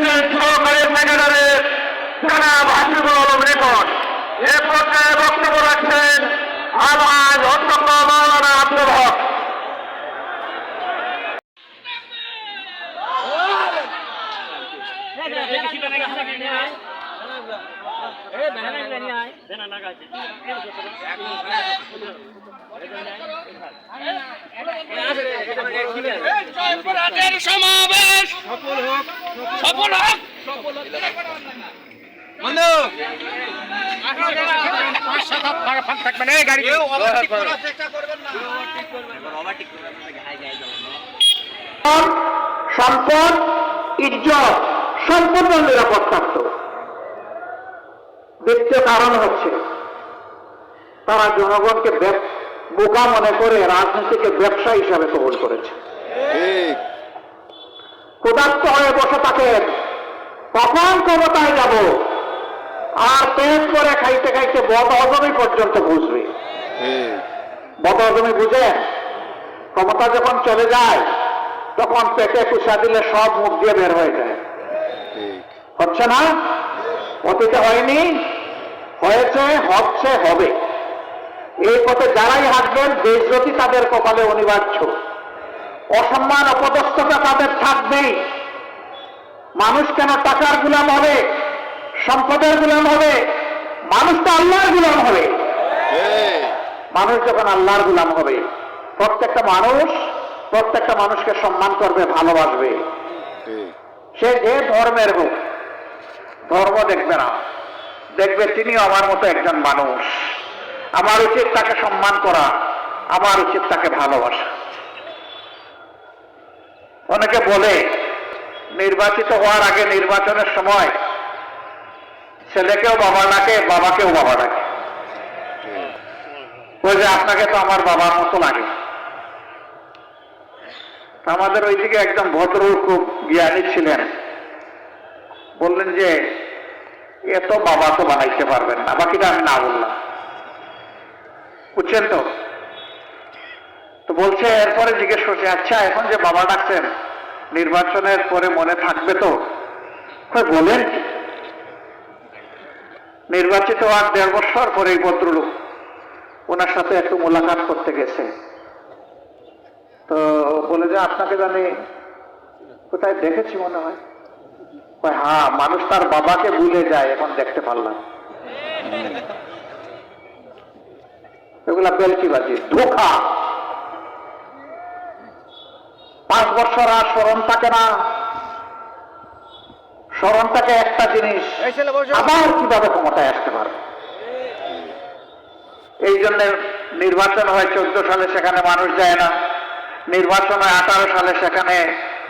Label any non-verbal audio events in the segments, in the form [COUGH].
ছিলেন সহকারী সেক্রেটারির জনাব হাসিবুল আলম রেকর্ড। এ পর্যায়ে বক্তব্য রাখছেন আলহাজ অধ্যক্ষ মাওলানা আব্দুল হক। জয়পুরহাটের সমাবেশ। সফল হোক। সম্পদ ইজ্জত সম্পূর্ণ নিরাপদ থাকত দ্বিতীয় কারণ হচ্ছে তারা জনগণকে ব্যব- বোকা মনে করে রাজনীতিকে ব্যবসা হিসাবে কবুল করেছে। ক্ষুধার্ত হয়ে বসে থাকেন কখন ক্ষমতায় যাব? আর পেট করে খাইতে খাইতে বদ হজমি পর্যন্ত বুঝবে। বদ হজমি বুঝেন? ক্ষমতা যখন চলে যায় তখন পেটে কুসা দিলে সব মুখ দিয়ে বের হয়ে যায়। হচ্ছে না? অতীতে হয়নি? হয়েছে হচ্ছে হবে। এই পথে যারাই হাঁটবেন বেজতি তাদের কপালে অনিবার্য। অসম্মান, অপদস্থতা তাদের থাকবেই। মানুষ কেন টাকার গুলাম হবে? সম্পদের গুলাম হবে? মানুষ তো আল্লাহর গুলাম হবে। মানুষ যখন আল্লাহর গুলাম হবে, প্রত্যেকটা মানুষ প্রত্যেকটা মানুষকে সম্মান করবে, ভালোবাসবে। সে যে ধর্মের হোক ধর্ম দেখবে না। দেখবে তিনিও আমার মতো একজন মানুষ। আমার উচিত তাকে সম্মান করা আমার উচিত তাকে ভালোবাসা। অনেকে বলে, নির্বাচিত হওয়ার আগে নির্বাচনের সময় ছেলেকেও বাবা ডাকে, বাবাকেও বাবা ডাকে। ওই যে আপনাকে তো আমার বাবার মতো লাগে। আমাদের ওইদিকে একজন ভদ্র খুব জ্ঞানী ছিলেন। বললেন যে, এত বাবা তো বানাইতে পারবেন না। বাকিটা আমি না বললাম। বুঝছেন তো? তো বলছে, এরপরে জিজ্ঞেস করছে আচ্ছা এখন যে বাবা ডাকছেন, নির্বাচনের পরে মনে থাকবে তো? বলেন। নির্বাচিত হওয়ার দেড় বছর পরে এই ভদ্রলোক ওনার সাথে একটু মোলাকাত করতে গেছে। তো বলে যে, আপনাকে জানি, কোথায় দেখেছি মনে হয়? হ্যাঁ মানুষ তার বাবাকে ভুলে যায়, এখন দেখতে পারলাম। এগুলা বেলকিবাজি ধোকা। পাঁচ বছর আর স্মরণ থাকে না। স্মরণ থাকে একটা জিনিস আবার কীভাবে ক্ষমতায় আসতে পারবে? এই জন্য নির্বাচন হয় চোদ্দ সালে সেখানে মানুষ যায় না। নির্বাচন হয় আঠারো সালে সেখানে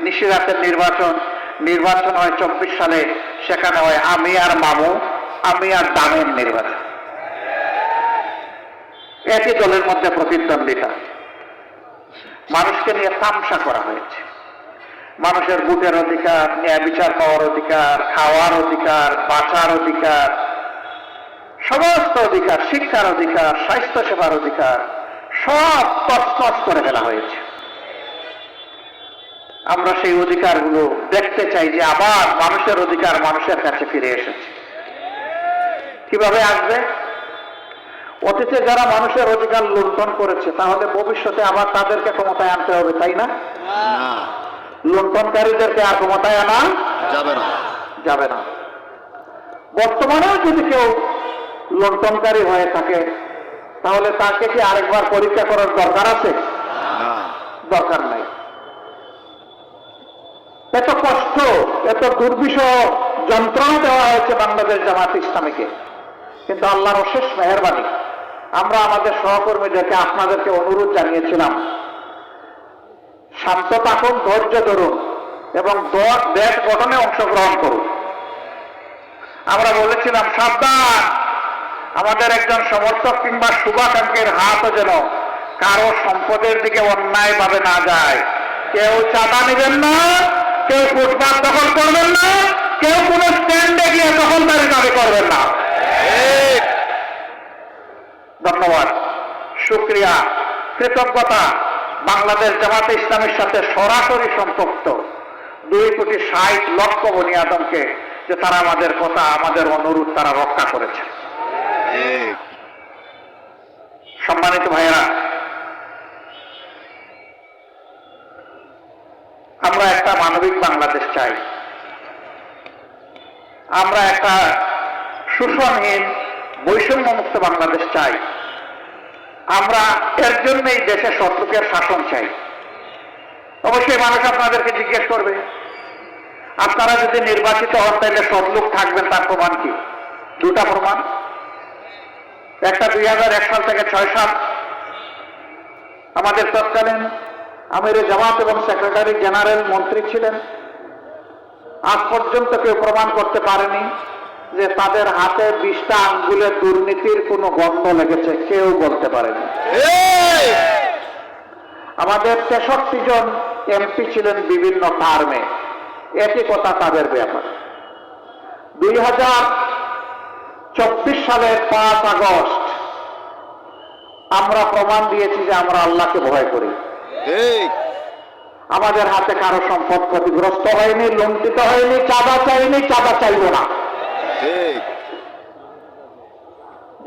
নিশিরাতের নির্বাচন। নির্বাচন হয় চব্বিশ সালে সেখানে হয় আমি আর মামু আমি আর দামের নির্বাচন। একই দলের মধ্যে প্রতিদ্বন্দ্বিতা। মানুষকে নিয়ে তামসা করা হয়েছে। মানুষের বুটের অধিকার, ন্যায় বিচার পাওয়ার অধিকার, খাওয়ার অধিকার, বাঁচার অধিকার, সমস্ত অধিকার, শিক্ষার অধিকার স্বাস্থ্য সেবার অধিকার, সব তছনছ করে ফেলা হয়েছে। আমরা সেই অধিকারগুলো দেখতে চাই যে আবার মানুষের অধিকার মানুষের কাছে ফিরে এসেছে। কীভাবে আসবে? অতীতে যারা মানুষের অধিকার লুণ্ঠন করেছে তাহলে ভবিষ্যতে আবার তাদেরকে ক্ষমতায় আনতে হবে তাই না? লুণ্ঠনকারীদেরকে আর ক্ষমতায় আনা যাবে না। যাবে না। বর্তমানেও যদি কেউ লুণ্ঠনকারী হয়ে থাকে তাহলে তাকে কি আরেকবার পরীক্ষা করার দরকার আছে? দরকার নাই। এত কষ্ট এত দুর্বিষহ যন্ত্রণা দেওয়া হয়েছে বাংলাদেশ জামাত ইসলামীকে। কিন্তু আল্লাহর অশেষ মেহরবানি। আমরা আমাদের সহকর্মীদেরকে আপনাদেরকে অনুরোধ জানিয়েছিলাম শান্ত থাকুন, ধৈর্য ধরুন এবং দেশ গঠনে অংশগ্রহণ করুন। আমরা বলেছিলাম, সাবধান! আমাদের একজন সমর্থক কিংবা শুভাকাঙ্ক্ষীর হাতও যেন কারও সম্পদের দিকে অন্যায় ভাবে না যায়। কেউ চাঁদা নেবেন না, কেউ ফুটপাত দখল করবেন না, কেউ কোনো স্ট্যান্ডে গিয়ে দখলদারি দাবি করবেন না। ধন্যবাদ। শুক্রিয়া। কৃতজ্ঞতা। বাংলাদেশ জামাতে ইসলামের সাথে সরাসরি সম্পৃক্ত। দুই কোটি ষাট লক্ষ বনি আদমকে যে তারা আমাদের কথা, আমাদের অনুরোধ তারা রক্ষা করেছে। সম্মানিত ভাইয়েরা, আমরা একটা মানবিক বাংলাদেশ চাই। আমরা একটা শোষণহীন বৈষম্যমুক্ত বাংলাদেশ চাই। আমরা এর জন্যই দেশে শত্রুকের শাসন চাই। অবশ্যই মানুষ আপনাদেরকে জিজ্ঞেস করবে, আপনারা যদি নির্বাচিত হন, তাহলে সৎলোক থাকবেন, তার প্রমাণ কি? দুটা প্রমাণ। একটা দুই হাজার এক সাল থেকে ছয় সাল আমাদের তৎকালীন আমির জামাত এবং সেক্রেটারি জেনারেল মন্ত্রী ছিলেন। আজ পর্যন্ত কেউ প্রমাণ করতে পারেনি। যে তাদের হাতে বিশটা আঙ্গুলের দুর্নীতির কোনো গন্ধ লেগেছে কেউ বলতে পারেনি। আমাদের তেষট্টি জন এমপি ছিলেন বিভিন্ন টার্মে একই কথা তাদের ব্যাপার। দুই হাজার চব্বিশ সালের পাঁচ আগস্ট আমরা প্রমাণ দিয়েছি যে আমরা আল্লাহকে ভয় করি। আমাদের হাতে কারও সম্পদ ক্ষতিগ্রস্ত হয়নি লুণ্ঠিত হয়নি চাঁদা চাইনি চাঁদা চাইব না।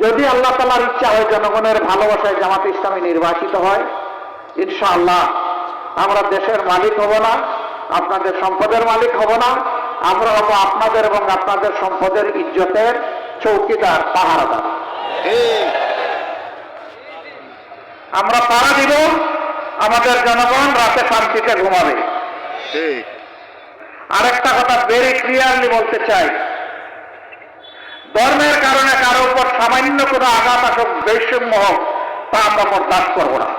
যদি আল্লাহ তালার ইচ্ছা হয় জনগণের ভালোবাসায় জামাত ইসলামী নির্বাচিত হয় ইনশাআল্লাহ আমরা দেশের মালিক হব না আপনাদের সম্পদের মালিক হব না আমরা হব আপনাদের এবং আপনাদের সম্পদের ইজ্জতের চৌকিদার পাহারাদার। আমরা পাড়া দিব আমাদের জনগণ রাতে শান্তিতে ঘুমাবে। আরেকটা কথা ভেরি ক্লিয়ারলি বলতে চাই ধর্মের কারণে কারও উপর সামান্য কোনো আঘাত আসুক বৈষম্য হোক তা আমরা বরদাস্ত করব না।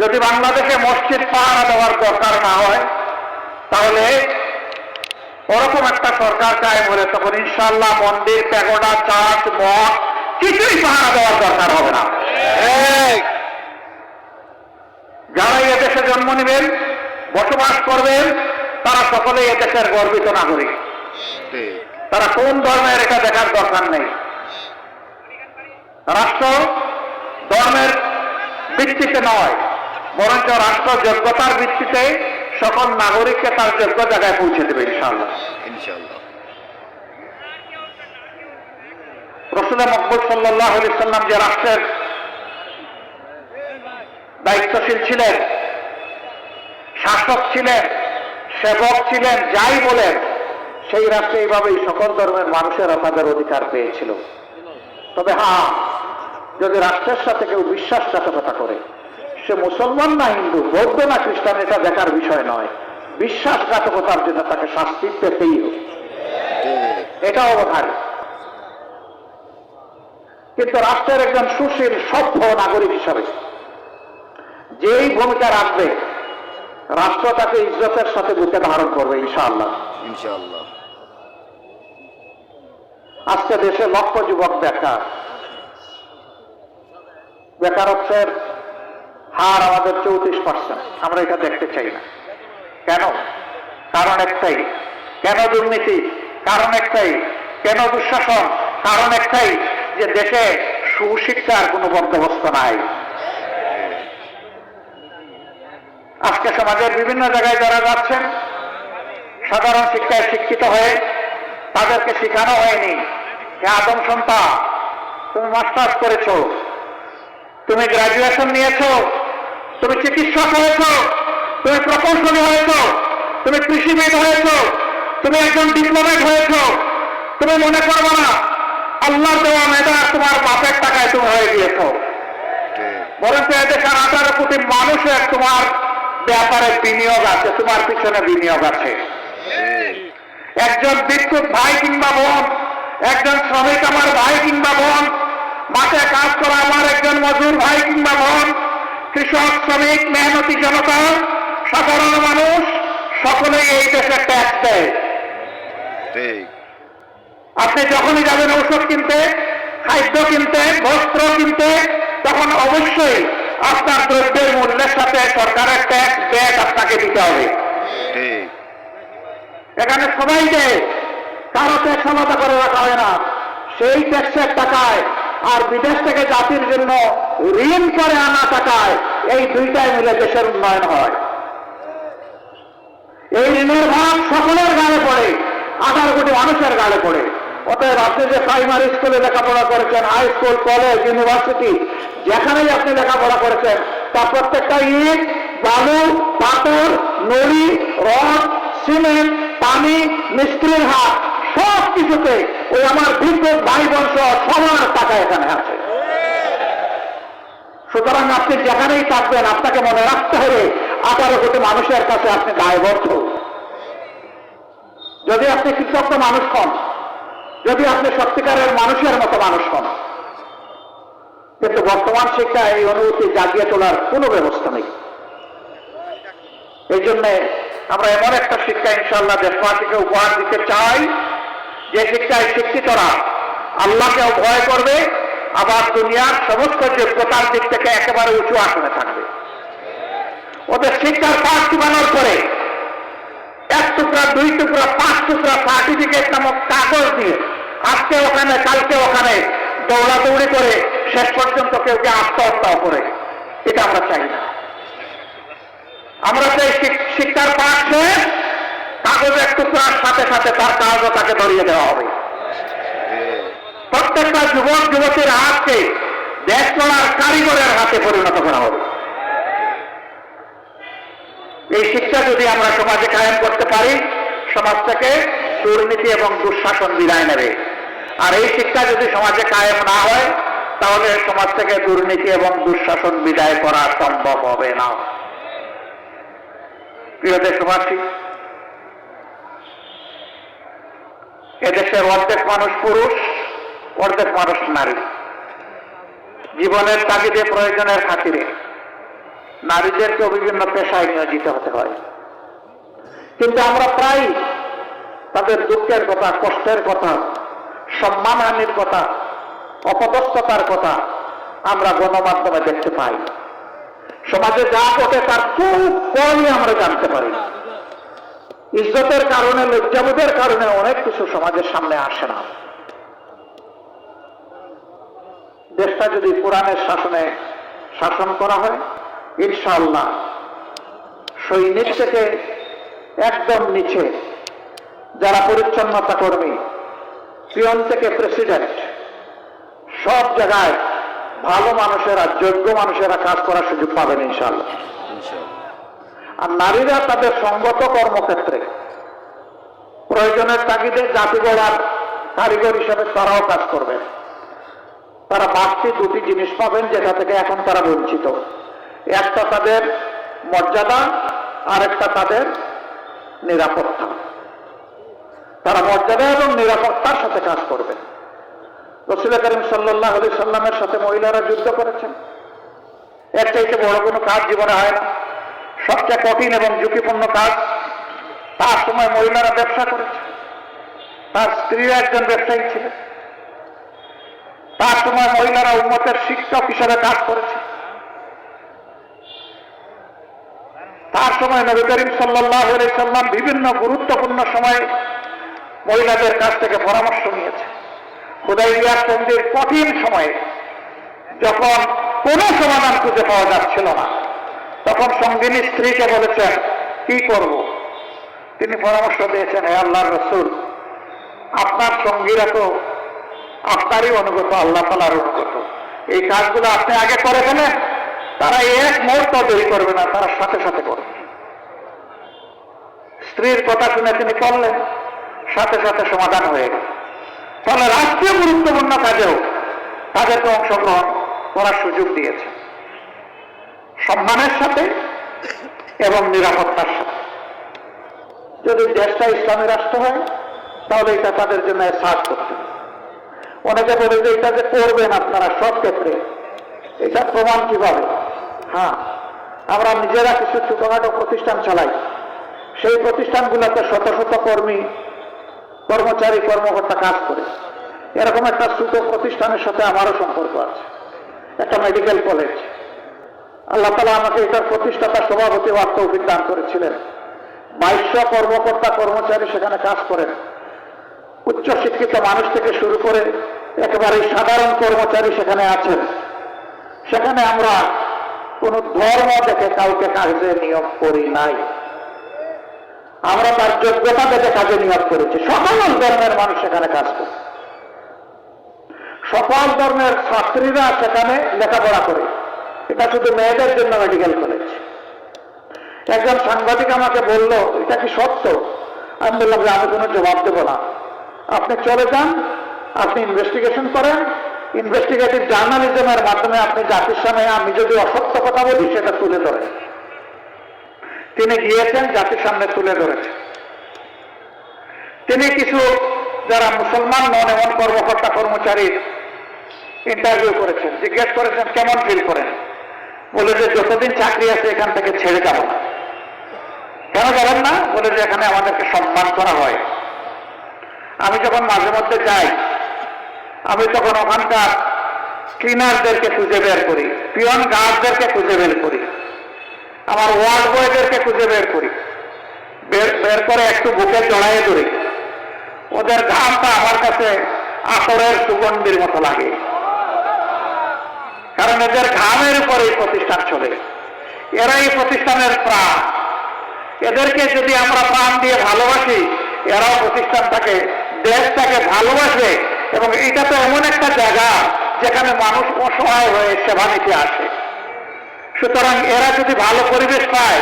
যদি বাংলাদেশে মসজিদ পাহারা দেওয়ার দরকার না হয় তাহলে ওরকম একটা সরকার কায়েম হলে তখন ইনশাল্লাহ মন্দির প্যাগোডা চার্চ মঠ কিছুই পাহারা দেওয়ার দরকার হবে না। যারা এদেশে জন্ম নেবেন বসবাস করবেন তারা সকলেই এদেশের গর্বিত নাগরিক। তারা কোন ধর্মের এটা দেখার দরকার নেই। রাষ্ট্র ধর্মের ভিত্তিতে নয় বরঞ্চ রাষ্ট্র যোগ্যতার ভিত্তিতে সকল নাগরিককে তার যোগ্য জায়গায় পৌঁছে দেবে ইনশাআল্লাহ। ইনশাল্লাহ মকবুল সাল্লাহ সাল্লাম যে রাষ্ট্রের দায়িত্বশীল ছিলেন শাসক ছিলেন সেবক ছিলেন যাই বলেন সেই রাষ্ট্রে এইভাবেই সকল ধর্মের মানুষেরা তাদের অধিকার পেয়েছিল। তবে হ্যাঁ যদি রাষ্ট্রের সাথে কেউ বিশ্বাসঘাতকতা করে, সে মুসলমান না হিন্দু, বৌদ্ধ না খ্রিস্টান, এটা দেখার বিষয় নয়। বিশ্বাসঘাতকতার জন্য তাকে শাস্তি পেতেই এটা অবধারী কিন্তু রাষ্ট্রের একজন সুশীল, সভ্য নাগরিক হিসাবে যেই ভূমিকা রাখবে, রাষ্ট্র তাকে ইজ্জতের সাথে বুকে ধারণ করবে, ইনশাআল্লাহ। ইনশাল্লাহ আজকে দেশে লক্ষ যুবক বেকার। বেকারত্বের হার আমাদের চৌত্রিশ পার্সেন্ট আমরা এটা দেখতে চাই না। কেন? কারণ একটাই। কেন দুর্নীতি? কারণ একটাই। কেন দুঃশাসন? কারণ একটাই যে দেশে সুশিক্ষার কোনো বন্দোবস্ত নাই। আজকে সমাজের বিভিন্ন জায়গায় যারা যাচ্ছেন, সাধারণ শিক্ষায় শিক্ষিত হয়ে তাদেরকে শেখানো হয়নি যে আদম সন্তান, তুমি মাস্টার্স করেছ, তুমি গ্রাজুয়েশন নিয়েছো, তুমি চিকিৎসক হয়েছো, তুমি প্রকৌশলী হয়েছো, তুমি কৃষিবিদ হয়েছো, তুমি একজন ডিপ্লোমেট হয়েছো, তুমি মনে করব না আল্লাহ দেওয়া মেধা তোমার বাপের টাকায় তুমি হয়ে গিয়েছো। বরঞ্চ এদেশের আঠারো কোটি মানুষের তোমার ব্যাপারে বিনিয়োগ আছে, তোমার পিছনে বিনিয়োগ আছে। একজন বিদ্যুৎ ভাই কিংবা বোন একজন শ্রমিক আমার ভাই কিংবা বোন মাঠে কাজ করা আমার একজন মজুর ভাই কিংবা বোন কৃষক শ্রমিক মেহনতি জনতা সাধারণ মানুষ সকলেই এই দেশে ট্যাক্স দেয়। ঠিক। আপনি যখনই যাবেন ঔষধ কিনতে খাদ্য কিনতে বস্ত্র কিনতে তখন অবশ্যই আপনার দ্রব্যের মূল্যের সাথে সরকারের ট্যাক্স ব্যাগ আপনাকে দিতে হবে। ঠিক। এখানে সবাই দেয় কারও ট্যাক্স আলাদা করে রাখা হয় না। সেই ট্যাক্সের টাকায় আর বিদেশ থেকে জাতির জন্য ঋণ করে আনা টাকায় এই দুইটাই মিলে দেশের উন্নয়ন হয়। এই ঋণের ভাগ সকলের গালে পড়ে আঠারো কোটি মানুষের গালে পড়ে। অতএব আপনি যে প্রাইমারি স্কুলে লেখাপড়া করেছেন হাই স্কুল কলেজ ইউনিভার্সিটি যেখানেই আপনি লেখাপড়া করেছেন, তা প্রত্যেকটা ইট, বালু, পাথর নড়ি রড, সিমেন্ট পানি মিস্ত্রির হাত সব কিছুতে ওই আমার বিদ্যুৎ ভাই বংশ সবার টাকা এখানে আছে। সুতরাং আপনি যেখানেই থাকবেন, আপনাকে মনে রাখতে হবে, আঠারো কোটি মানুষের কাছে আপনি দায়বদ্ধ। যদি আপনি কৃতজ্ঞ মানুষ হন, যদি আপনি সত্যিকারের মানুষের মতো মানুষ হন, কিন্তু বর্তমান শিক্ষায় এই অনুভূতি জাগিয়ে তোলার কোনো ব্যবস্থা নেই। এই জন্যে আমরা এমন একটা শিক্ষা ইনশাল্লাহ দেশবাসীকে উপহার দিতে চাই। যে শিক্ষায় শিক্ষিতরা আল্লাহকেও ভয় করবে, আবার দুনিয়ার সমস্ত যোগ্যতার দিক থেকে একেবারে উঁচু আসনে থাকবে। ওদের শিক্ষার পাঠ চুকানোর পরে এক টুকরা, দুই টুকরা, পাঁচ টুকরা সার্টিফিকেট নামক কাগজ দিয়ে আজকে ওখানে, কালকে ওখানে দৌড়াদৌড়ি করে শেষ পর্যন্ত কেউ কে আত্মহত্যাও করে, এটা আমরা চাই না। আমরা চাই শিক্ষার পাঠ শেষ কাগজের টুকরার সাথে সাথে তার কাগজও তাকে ধরিয়ে দেওয়া হবে। প্রত্যেকটা যুবক, যুবতীর হাতকে দেশ চলার কারিগরের হাতে পরিণত করা হবে। এই শিক্ষা যদি আমরা সমাজে কায়েম করতে পারি, সমাজ থেকে দুর্নীতি এবং দুঃশাসন বিদায় নেবে। আর এই শিক্ষা যদি সমাজে কায়েম না হয়, তাহলে সমাজ থেকে দুর্নীতি এবং দুঃশাসন বিদায় করা সম্ভব হবে না। প্রিয় দেশবাসী, এদেশের অর্ধেক মানুষ পুরুষ, অর্ধেক মানুষ নারী। জীবনের তাগিদে প্রয়োজনের খাতিরে নারীদেরকেও বিভিন্ন পেশায় নিয়োজিত হতে হয়। কিন্তু আমরা প্রায় তাদের দুঃখের কথা, কষ্টের কথা সম্মানহানির কথা, অপদস্থতার কথা আমরা গণমাধ্যমে দেখতে পাই। সমাজে যা ঘটে তার খুব কমই আমরা জানতে পারি। ইজ্জতের কারণে, লজ্জাবোধের কারণে অনেক কিছু সমাজের সামনে আসে না। দেশটা যদি কোরআনের শাসনে শাসন করা হয়, ইনশাআল্লাহ সৈনিক থেকে একদম নিচে যারা পরিচ্ছন্নতা কর্মী, পিয়ন থেকে প্রেসিডেন্ট, সব জায়গায় ভালো মানুষেরা যোগ্য মানুষেরা কাজ করার সুযোগ পাবেন ইনশাআল্লাহ। ইনশাআল্লাহ। আর নারীরা তাদের সঙ্গত কর্মক্ষেত্রে প্রয়োজনের তাগিদে জাতি গড়ার কারিগর হিসাবে তারাও কাজ করবেন তারা বাড়তি দুটি জিনিস পাবেন যেটা থেকে এখন তারা বঞ্চিত। একটা তাদের মর্যাদা আর একটা তাদের নিরাপত্তা। তারা মর্যাদা এবং নিরাপত্তার সাথে কাজ করবেন রসুল করিম সাল্লাহ আলি সাল্লামের সাথে মহিলারা যুদ্ধ করেছেন। এর চাইতে বড় কোনো কাজ জীবনে হয় না। সবচেয়ে কঠিন এবং ঝুঁকিপূর্ণ কাজ তার সময় মহিলারা ব্যবসা করেছে। তার স্ত্রীরা একজন ব্যবসায়ী ছিলেন তার সময় মহিলারা উন্মতের শিক্ষক হিসাবে কাজ করেছে। তার সময় নবী করিম সাল্লাহ সাল্লাম বিভিন্ন গুরুত্বপূর্ণ সময়ে মহিলাদের কাছ থেকে পরামর্শ নিয়েছে হুদাইবিয়ার কঠিন সময়ে যখন কোনো সমাধান খুঁজে পাওয়া যাচ্ছিল না, তখন সঙ্গিনী স্ত্রীকে বলেছেন, কি করব? তিনি পরামর্শ দিয়েছেন, হে আল্লাহর রসুল, আপনার সঙ্গীরা তো আপনারই অনুগত, আল্লাহ তালার অনুগত। এই কাজগুলো আপনি আগে করে ফেলেন, তারা এক মুহূর্ত দেরি করবে না, তারা সাথে সাথে করবে। স্ত্রীর কথা শুনে তিনি করলেন সাথে সাথে সমাধান হয়ে গেল। ফলে রাষ্ট্রীয় গুরুত্বপূর্ণ কাজেও তাদেরকে অংশগ্রহণ করার সুযোগ দিয়েছে। সম্মানের সাথে এবং নিরাপত্তার সাথে। যদি দেশটা ইসলামী রাষ্ট্র হয়, তাহলে এটা তাদের জন্য সাজ করতে। অনেকে বলে যে এটা যে করবেন আপনারা সব ক্ষেত্রে, এটা প্রমাণ কীভাবে? হ্যাঁ আমরা নিজেরা কিছু ছোটখাটো প্রতিষ্ঠান চালাই। সেই প্রতিষ্ঠানগুলোতে শত শত কর্মী কর্মচারী, কর্মকর্তা কাজ করে। এরকম একটা ছোট প্রতিষ্ঠানের সাথে আমারও সম্পর্ক আছে। একটা মেডিকেল কলেজ আল্লাহ তালা আমাকে এটার প্রতিষ্ঠাতা সভাপতি তৌফিক দান করেছিলেন। বাইশশো কর্মকর্তা, কর্মচারী সেখানে কাজ করেন। উচ্চ শিক্ষিত মানুষ থেকে শুরু করে একেবারে সাধারণ কর্মচারী সেখানে আছেন। সেখানে আমরা কোনো ধর্ম দেখে কাউকে কাজে নিয়োগ করি নাই। আমরা তার যোগ্যতা দেখে কাজে নিয়োগ করেছি? সকল ধর্মের মানুষ সেখানে কাজ করে। সকল ধর্মের ছাত্রীরা সেখানে লেখাপড়া করে। এটা শুধু মেয়েদের জন্য মেডিকেল কলেজ একজন সাংবাদিক আমাকে বলল, এটা কি সত্য? আমি বললাম যে আমি কোনো জবাব দেবো না। আপনি চলে যান, আপনি ইনভেস্টিগেশন করেন। ইনভেস্টিগেটিভ জার্নালিজমের মাধ্যমে আপনি জাতির সামনে আমি যদি অসত্য কথা বলি, সেটা তুলে ধরেন। তিনি গিয়েছেন, জাতির সামনে তুলে ধরেছেন। তিনি কিছু, যারা মুসলমান নন, এমন কর্মকর্তা কর্মচারীর ইন্টারভিউ করেছেন, জিজ্ঞেস করেছেন, কেমন ফিল করেন? বলে যে, যতদিন চাকরি আছে, এখান থেকে ছেড়ে যাব না। কেন যাবেন না? বলে যে, এখানে আমাদেরকে সম্মান করা হয়। আমি যখন মাঝে মধ্যে যাই, আমি তখন ওখানকার ক্লিনারদেরকে খুঁজে বের করি, পিয়ন গার্ডদেরকে খুঁজে বের করি। আমার ওয়ার্ড বয়দেরকে খুঁজে বের করি। বের বের করে একটু বুকে জড়াইয়ে ধরি। ওদের ঘামটা আমার কাছে আসরের সুগন্ধির মতো লাগে। কারণ এদের ঘামের উপরে প্রতিষ্ঠান চলে। এরা এই প্রতিষ্ঠানের প্রাণ। এদেরকে যদি আমরা প্রাণ দিয়ে ভালোবাসি, এরাও প্রতিষ্ঠানটাকে, দেশটাকে ভালোবাসবে। এবং এটা তো এমন একটা জায়গা যেখানে মানুষ অসহায় হয়ে সেবা নিতে আসে। সুতরাং এরা যদি ভালো পরিবেশ পায়,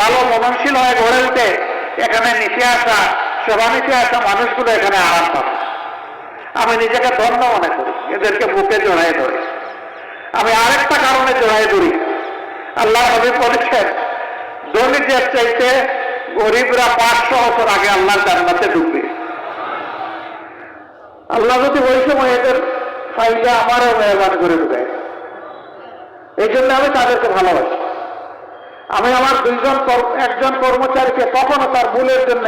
ভালো মননশীল হয়ে গড়ে উঠে, এখানে নিচে আসা সেবা নিচে আসা মানুষগুলো এখানে আরাম পাবে। আমি নিজেকে ধন্য মনে করি, এদেরকে বুকে জড়াই ধরে। আমি আরেকটা কারণে জড়াই ধরি। আল্লাহ নবী বলেছেন দলিতের চাইতে গরিবরা পাঁচশো বছর আগে আল্লাহর জান্নাতে ঢুকবে। আল্লাহ যদি ওই সময় এদের ফাইলটা আমারও মেহরবান করে দেবে এই জন্য আমি তাদেরকে ভালোবাসি। আমি আমার দুইজন একজন কর্মচারীকে কখনো তার ভুলের জন্য,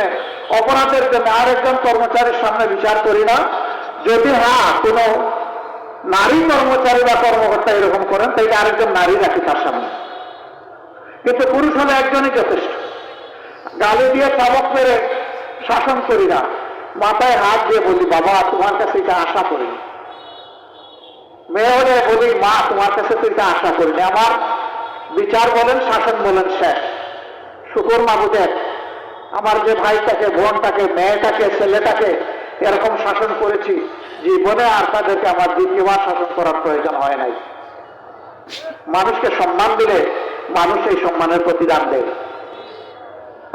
অপরাধের জন্য আরেকজন কর্মচারীর সামনে বিচার করি না। যদি হ্যাঁ কোনো নারী কর্মচারী বা কর্মকর্তা এরকম করেন তাইলে আরেকজন নারী রাখি তার সামনে? কিন্তু পুরুষ হলে একজনই যথেষ্ট। গালি দিয়ে চাবক মেরে শাসন করি না। মাথায় হাত দিয়ে বলি, বাবা, তোমার কাছে এটা আশা করি মেয়ে হলে বলি মা তোমার কাছে তো এটা আশা করি না আমার বিচার বলেন, শাসন বলেন শেষ। শুকুর মাবুদের, আমার যে ভাইটাকে, বোনটাকে, মেয়েটাকে, ছেলেটাকে এরকম শাসন করেছি, জীবনে আর তাদেরকে আমার দ্বিতীয়বার শাসন করার প্রয়োজন হয় নাই। মানুষকে সম্মান দিলে মানুষ এই সম্মানের প্রতিদান দেয়।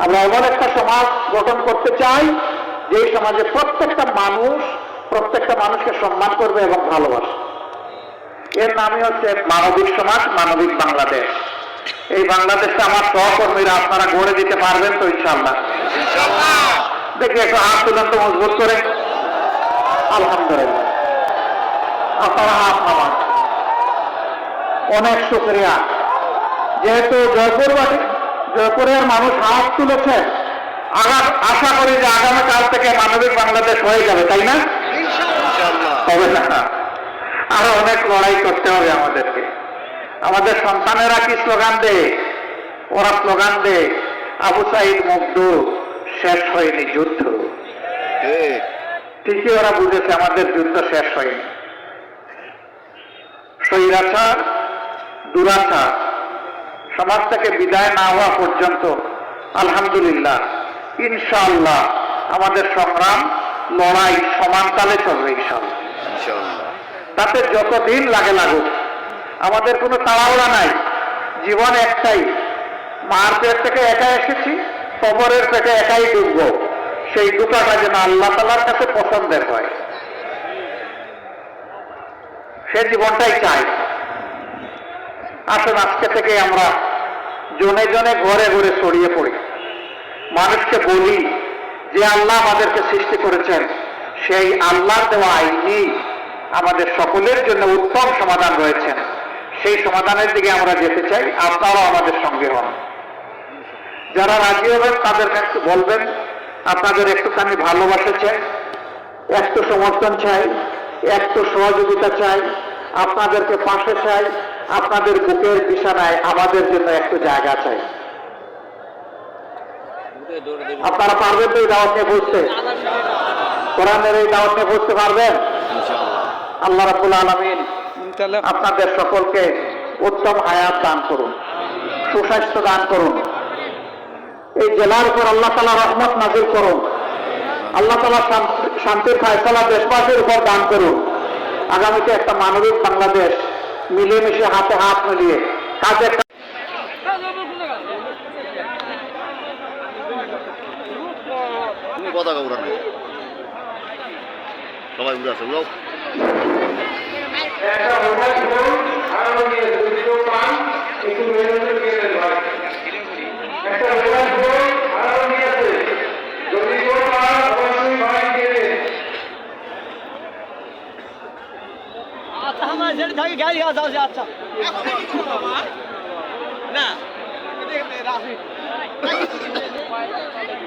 আমরা এমন একটা সমাজ গঠন করতে চাই যে সমাজে প্রত্যেকটা মানুষ প্রত্যেকটা মানুষকে সম্মান করবে এবং ভালোবাসে এর নামই হচ্ছে মানবিক সমাজ মানবিক বাংলাদেশ। এই বাংলাদেশটা আমার সহকর্মীরা আপনারা গড়ে দিতে পারবেন তো ইনশাল্লাহ দেখি একটু হাত তুলেন তো মজবুত করে। আলহামদুলিল্লাহ। আপনারা হাত নামান। অনেক শুক্রিয়া। যেহেতু জয়পুরবাসী জয়পুরের মানুষ হাত তুলেছে আশা করি যে আগামীকাল থেকে মানবিক বাংলাদেশ হয়ে যাবে তাই না? হবে না। আরও অনেক লড়াই করতে হবে আমাদেরকে। আমাদের সন্তানেরা কি স্লোগান দেয়? ওরা স্লোগান দেয়, আবু সাইদ মুগ্ধ, শেষ হয়নি যুদ্ধ। ঠিকই ওরা বুঝেছে, আমাদের যুদ্ধ শেষ হয়নি। স্বৈরাচার, দুরাচার, সমাজ থেকে বিদায় না হওয়া পর্যন্ত, আলহামদুলিল্লাহ, ইনশাআল্লাহ, আমাদের সংগ্রাম, লড়াই সমানতালে চলবে ইনশাআল্লাহ। তাতে যতদিন লাগে লাগুক, আমাদের কোনো তাড়াহুড়া নাই। জীবন একটাই। মার পেট থেকে একা এসেছি কবরের পেটে একাই ডুববো। সেই দুটাটা যেন আল্লাহ তালার কাছে পছন্দের হয়। সে জীবনটাই চাই। আসুন, আজকে থেকে আমরা জনে জনে ঘরে ঘরে ছড়িয়ে পড়ি। মানুষকে বলি যে আল্লাহ আমাদেরকে সৃষ্টি করেছেন। সেই আল্লাহর দেওয়া আইনি আমাদের সকলের জন্য উত্তম সমাধান রয়েছেন সেই সমাধানের দিকে আমরা যেতে চাই, আপনারাও আমাদের সঙ্গে হন। যারা রাজি হবেন, তাদের একটু বলবেন, আপনাদের একটুখানি ভালোবাসা চাই, একটু সমর্থন চাই, একটু সহযোগিতা চাই, আপনাদেরকে পাশে চাই, আপনাদের বুকের বিছানায় আমাদের জন্য একটু জায়গা চাই। আপনারা পারবেন তো এই দাওয়াত নিয়ে বুঝতে কোরআনের এই দাওয়াত নিয়ে বুঝতে পারবেন? আল্লাহ রাবুল আলমিন আপনাদের সকলকে উত্তম হায়াত দান করুন সুস্বাস্থ্য দান করুন। এই জেলার উপর আল্লাহ তালা রহমত নাজিল করুন। আল্লাহ তালা শান্তির ফায়সলা দেশবাসীর উপর দান করুন। আগামীতে একটা মানবিক বাংলাদেশ মিলেমিশে হাতে হাত মিলিয়ে কাজে পতাকা উড়ানো সবাই উড়াচ্ছে উড়াও। একটা মোবাইল ফোন আরও নিয়ে যদি কেউ পান একটু মেহনতের কেড়ে ভাই। একটা মোবাইল ফোন আরও নিয়েছে যদি কেউ পান অবশ্যই ভাই কেড়ে আচ্ছা আমার যেটা থাকে গাড়ি আছে আছে আচ্ছা। না মানুষ [LAUGHS]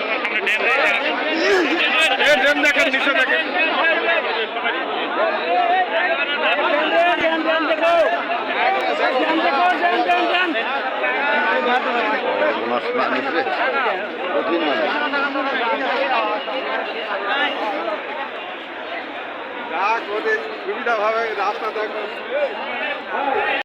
সুবিধা ভাবে রাস্তা দেখো।